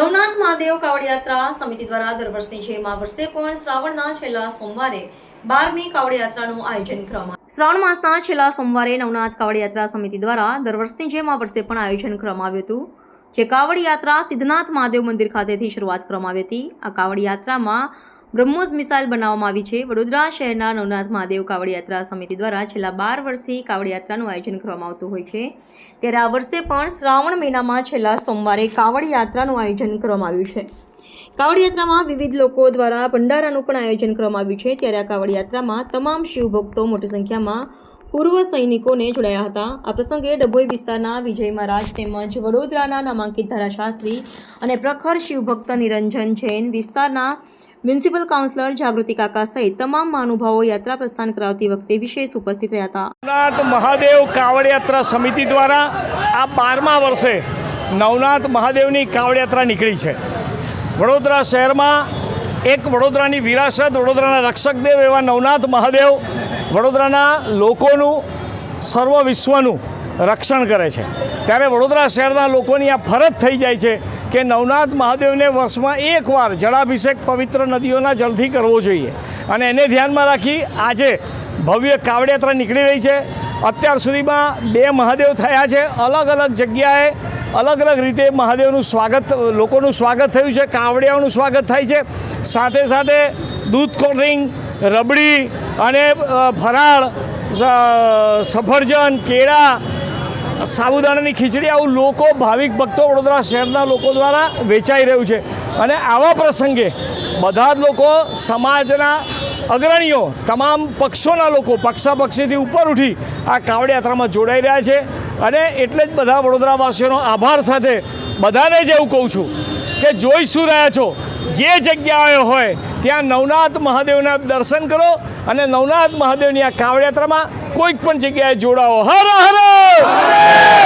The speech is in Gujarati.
મહાદેવ કાવડ યાત્રા સમિતિ દ્વારા દર વર્ષની જેમ આ વર્ષે પણ શ્રાવણના છેલ્લા સોમવારે બારમી કાવડ યાત્રાનું આયોજન કરવામાં શ્રાવણ માસના છેલ્લા સોમવારે નવનાથ કાવડ યાત્રા સમિતિ દ્વારા દર વર્ષની જેમ આ વર્ષે પણ આયોજન કરવામાં આવ્યું હતું, જે કાવડ યાત્રા સિદ્ધનાથ મહાદેવ મંદિર ખાતેથી શરૂઆત કરવામાં આવી હતી. આ કાવડ યાત્રામાં બ્રહ્મોસ મિસાઇલ બનાવવામાં આવી છે. વડોદરા શહેરના નવનાથ મહાદેવ કાવડ યાત્રા સમિતિ દ્વારા છેલ્લા બાર વર્ષથી કાવડ યાત્રાનું આયોજન કરવામાં આવતું હોય છે. ત્યારે આ વર્ષે પણ શ્રાવણ મહિનામાં છેલ્લા સોમવારે કાવડ યાત્રાનું આયોજન કરવામાં આવ્યું છે. કાવડ યાત્રામાં વિવિધ લોકો દ્વારા ભંડારાનું પણ આયોજન કરવામાં આવ્યું છે. ત્યારે આ કાવડ યાત્રામાં તમામ શિવભક્તો મોટી સંખ્યામાં પૂર્વ સૈનિકોને જોડાયા હતા. આ પ્રસંગે ડભોઈ વિસ્તારના વિજય મહારાજ તેમજ વડોદરાના નામાંકિત ધારાશાસ્ત્રી અને પ્રખર શિવભક્ત નિરંજન જૈન વિસ્તારના મ્યુનિસિપલ કાઉન્સિલર જાગૃતિ કાકા સહિત તમામ મહાનુભાવો યાત્રા પ્રસ્થાન કરાવતી વખતે વિશેષ ઉપસ્થિત રહ્યા હતા. નવનાથ મહાદેવ કાવડ યાત્રા સમિતિ દ્વારા આ બારમા વર્ષે નવનાથ મહાદેવની કાવડ યાત્રા નીકળી છે. વડોદરા શહેરમાં એક વડોદરાની વિરાસત, વડોદરાના રક્ષકદેવ એવા નવનાથ મહાદેવ વડોદરાના લોકોનું, સર્વ વિશ્વનું રક્ષણ કરે છે. ત્યારે વડોદરા શહેરના લોકોની આ ફરજ થઈ જાય છે કે નવનાથ મહાદેવને વર્ષમાં એકવાર જળાભિષેક પવિત્ર નદીઓના જળથી કરવો જોઈએ. અને એને ધ્યાનમાં રાખી આજે ભવ્ય કાવડયાત્રા નીકળી રહી છે. અત્યાર સુધીમાં બે મહાદેવ થયા છે. અલગ અલગ જગ્યાએ અલગ અલગ રીતે મહાદેવનું સ્વાગત, લોકોનું સ્વાગત થયું છે. કાવડિયાઓનું સ્વાગત થાય છે. સાથે સાથે દૂધ કોલ્ડ્રિંક રબડી અને ફરાળ સફરજન, કેળા સાબુદાણાની ખીચડી આવું લોકો, ભાવિક ભક્તો વડોદરા શહેરના લોકો દ્વારા વેચાઈ રહ્યું છે. અને આવા પ્રસંગે બધા જ લોકો, સમાજના અગ્રણીઓ, તમામ પક્ષોના લોકો પક્ષાપક્ષીથી ઉપર ઉઠી આ કાવડ યાત્રામાં જોડાઈ રહ્યા છે. અને એટલે જ બધા વડોદરાવાસીઓનો આભાર સાથે બધાને જ એવું કહું છું કે જોઈ શું રહ્યા છો? જે જગ્યાએ હોય, ત્યાં નવનાથ મહાદેવના દર્શન કરો અને નવનાથ મહાદેવની આ કાવડ યાત્રામાં કોઈક પણ જગ્યાએ જોડાઓ. હર હર Amen.